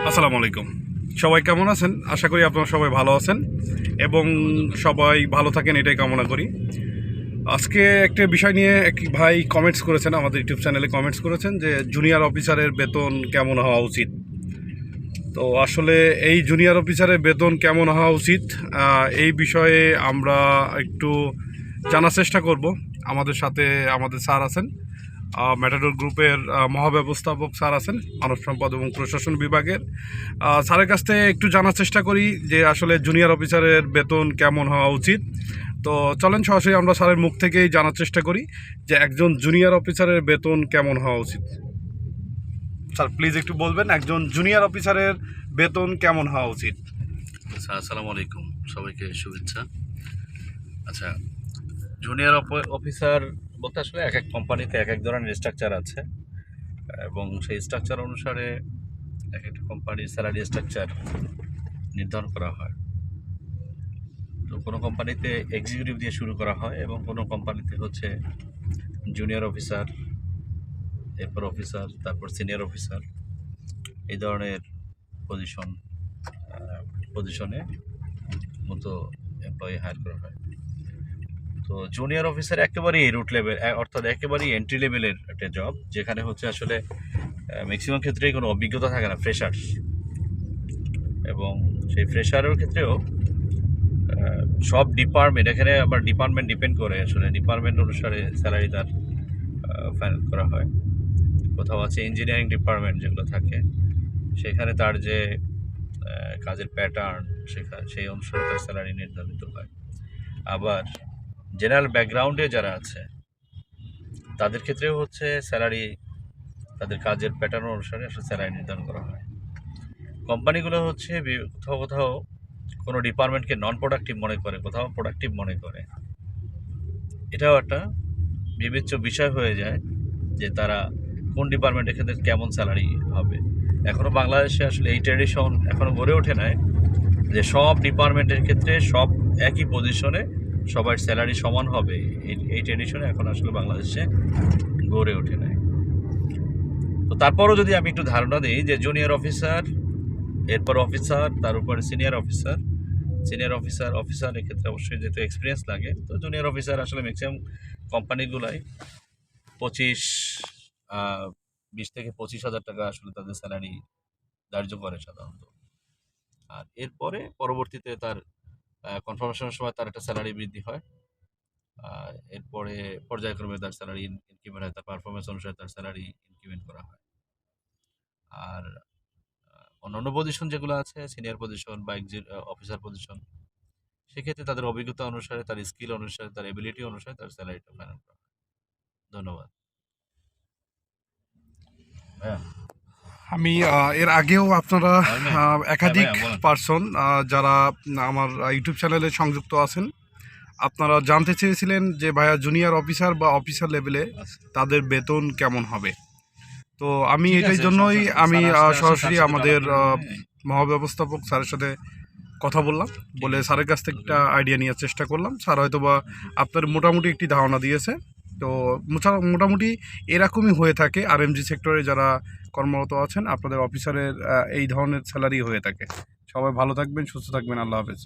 আসসালামু আলাইকুম। সবাই কেমন আছেন? আশা করি আপনারা সবাই ভালো আছেন এবং সবাই ভালো থাকেন, এটাই কামনা করি। আজকে একটা বিষয় নিয়ে এক ভাই কমেন্টস করেছেন, আমাদের ইউটিউব চ্যানেলে কমেন্টস করেছেন যে জুনিয়র অফিসারের বেতন কেমন হওয়া উচিত? তো আসলে এই জুনিয়র অফিসারের বেতন কেমন হওয়া উচিত এই বিষয়ে আমরা একটু জানার চেষ্টা করব। আমাদের সাথে আমাদের স্যার আছেন। ম্যাটাডোর গ্রুপের মহাব্যবস্থাপক স্যার আছেন মানব সম্পদ এবং প্রশাসন বিভাগের। স্যারের কাছ থেকে একটু জানার চেষ্টা করি যে আসলে জুনিয়র অফিসারের বেতন কেমন হওয়া উচিত। তো চলেন সরাসরি আমরা স্যারের মুখ থেকেই জানার চেষ্টা করি যে একজন জুনিয়র অফিসারের বেতন কেমন হওয়া উচিত। স্যার প্লিজ একটু বলবেন একজন জুনিয়র অফিসারের বেতন কেমন হওয়া উচিত? আচ্ছা আসসালামু আলাইকুম সবাইকে শুভেচ্ছা। আচ্ছা জুনিয়র অফিসার বলতে আসলে এক এক কোম্পানিতে এক এক ধরনের স্ট্রাকচার আছে। এবং সেই স্ট্রাকচার অনুসারে এক একটা কোম্পানির স্যালারি স্ট্রাকচার নির্ধারণ করা হয়। তো কোনো কোম্পানিতে এক্সিকিউটিভ দিয়ে শুরু করা হয় এবং কোনো কোম্পানিতে হচ্ছে জুনিয়র অফিসার এরপর অফিসার তারপর সিনিয়র অফিসার এই ধরনের পজিশন পজিশনে মতো এমপ্লয়ি হায়ার করা হয়। তো জুনিয়র অফিসার একেবারেই রুট লেভেল অর্থাৎ একেবারেই এন্ট্রি লেভেলের একটা জব যেখানে হচ্ছে আসলে ম্যাক্সিমাম ক্ষেত্রেই কোনো অভিজ্ঞতা থাকে না ফ্রেশার্স এবং সেই ফ্রেশারের ক্ষেত্রেও সব ডিপার্টমেন্ট এখানে আবার ডিপার্টমেন্ট ডিপেন্ড করে আসলে ডিপার্টমেন্ট অনুসারে স্যালারি তার ফাইনাল করা হয়। কোথাও আছে ইঞ্জিনিয়ারিং ডিপার্টমেন্ট যেগুলো থাকে, সেখানে তার যে কাজের প্যাটার্ন সেখানে সেই অনুসারে তার স্যালারি নির্ধারিত হয়। আবার জেনারেল ব্যাকগ্রাউন্ডে যারা আছে, তাদের ক্ষেত্রেও হচ্ছে স্যালারি, তাদের কাজের প্যাটার্ন অনুসারে আসলে স্যালারি নির্ধারণ করা হয়। কোম্পানিগুলো হচ্ছে কোথাও কোথাও কোনো ডিপার্টমেন্টকে নন প্রোডাক্টিভ মনে করে, কোথাও প্রোডাক্টিভ মনে করে। এটাও একটা বিবেচ্য বিষয় হয়ে যায় যে তারা কোন ডিপার্টমেন্টের ক্ষেত্রে কেমন স্যালারি হবে। এখনও বাংলাদেশে আসলে এই ট্রেডিশন এখনও গড়ে ওঠে নাই যে সব ডিপার্টমেন্টের ক্ষেত্রে সব একই পজিশনে সবার স্যালারি সমান হবে এই ট্রেডিশনে এখন আসলে বাংলাদেশে গড়ে ওঠে নাই। তো তারপরও যদি আমি একটু ধারণা দিই যে জুনিয়র অফিসার এরপর অফিসার তার উপরে senior officer senior officer officer এক্ষেত্রে অবশ্যই যেহেতু এক্সপিরিয়েন্স লাগে, তো জুনিয়র অফিসার আসলে ম্যাক্সিমাম কোম্পানিগুলাই পঁচিশ বিশ থেকে পঁচিশ হাজার টাকা আসলে তাদের স্যালারি ধার্য করে সাধারণত। আর এরপরে পরবর্তীতে তার কনফার্মেশনের সময় তার একটা স্যালারি বৃদ্ধি হয়। আর এরপরে পর্যায়ক্রমে তার স্যালারি ইনক্রিমেন্ট হয়, তার পারফরমেন্স অনুসারে তার স্যালারি ইনক্রিমেন্ট করা হয়। আর অন্যান্য পজিশন যেগুলো আছে সিনিয়র পজিশন বা অফিসার পজিশন সেক্ষেত্রে তাদের অভিজ্ঞতা অনুসারে, তার স্কিল অনুসারে, তার এবিলিটি অনুসারে তার স্যালারিটা ফাইনাল করা হয়। ধন্যবাদ। হ্যাঁ। আমি এর আগেও আপনারা হ্যাঁ, একাধিক হ্যাঁ, ভাইয়া, বলেন। পার্সন যারা আমার ইউটিউব চ্যানেলে সংযুক্ত আছেন আপনারা জানতে চেয়েছিলেন যে ভাইয়া জুনিয়র অফিসার বা অফিসার লেভেলে আচ্ছা। তাদের বেতন কেমন হবে। তো আমি এটাই জন্যই আমি সরাসরি আমাদের মহাব্যবস্থাপক স্যারের সাথে কথা বললাম। বলে স্যারের কাছ থেকে একটা আইডিয়া নেওয়ার চেষ্টা করলাম। স্যার হয়তো বা আপনার মোটামুটি একটি ধারণা দিয়েছে। তো মোটা- মোটামুটি এরকমই হয়ে থাকে আর এমজি সেক্টরে যারা কর্মরত আছেন, আপনাদের অফিসারের এই ধরনের স্যালারি হয়ে থাকে। সবাই ভালো থাকবেন, সুস্থ থাকবেন, আল্লাহ হাফেজ।